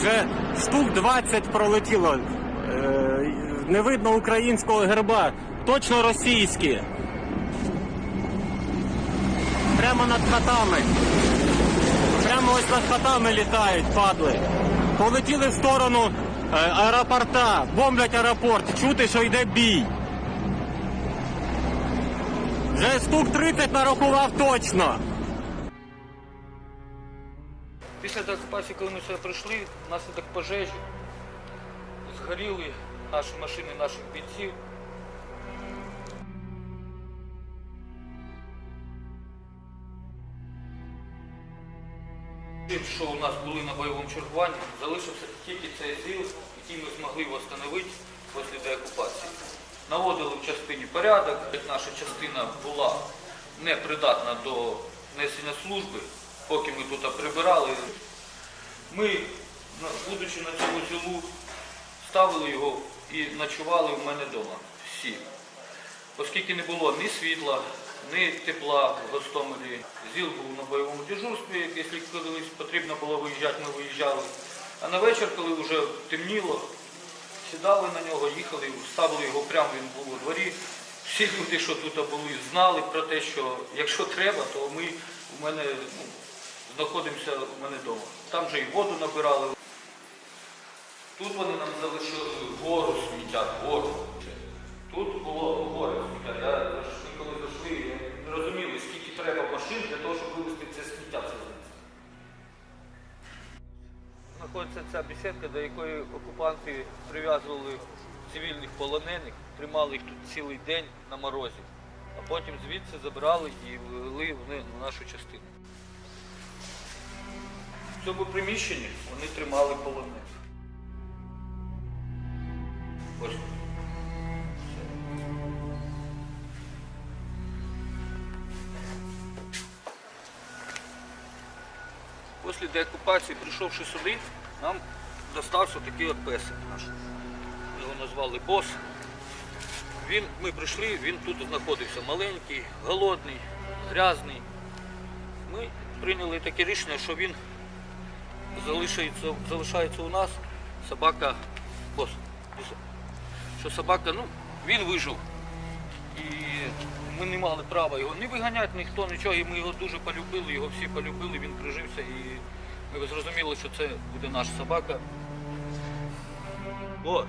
Вже штук 20 пролетіло. Е, Не видно українського герба. Точно російські. Прямо над хатами. Прямо ось над хатами літають, падли. Полетіли в сторону е, аеропорта, бомблять аеропорт. Чути, що йде бій. Вже штук 30 нарахував точно. Після деокупації, коли ми сюди прийшли, внаслідок пожежі згоріли наші машини наших бійців. Тим, що у нас були на бойовому чергуванні, залишився тільки цей ЗІЛ, який ми змогли встановити після деокупації. Наводили в частині порядок, як наша частина була непридатна до несення служби, поки ми тут прибирали. Ми, будучи на цьому зілу, ставили його і ночували в мене вдома. Всі. Оскільки не було ні світла, ні тепла в Гостомелі. ЗІЛ був на бойовому дежурстві, якщо колись потрібно було виїжджати, ми виїжджали. А на вечір, коли вже темніло, сідали на нього, їхали, ставили його прямо, він був у дворі. Всі люди, що тут були, знали про те, що якщо треба, то ми у мене ну, знаходимося у мене вдома. Там же і воду набирали. Тут вони нам залишили гору сміття, гору. Тут було горе сміття. Я ми коли зайшли, не розуміли, скільки треба машин для того, щоб вивезти це сміття. Знаходиться ця бесідка, до якої окупанти прив'язували цивільних полонених, тримали їх тут цілий день на морозі, а потім звідси забрали і ввели в в нашу частину. В цьому приміщенні вони тримали полонених. Ось. Після деокупації, прийшовши сюди, нам достався такий от песик наш. Його назвали бос. Він, ми прийшли, він тут знаходився маленький, голодний, грязний. Ми прийняли таке рішення, що він залишається, залишається у нас. Собака, бос, що собака, ну, він вижив. І ми не мали права його не виганяти, ніхто нічого, і ми його дуже полюбили, його всі полюбили, він прижився і ми зрозуміли, що це буде наша собака. От.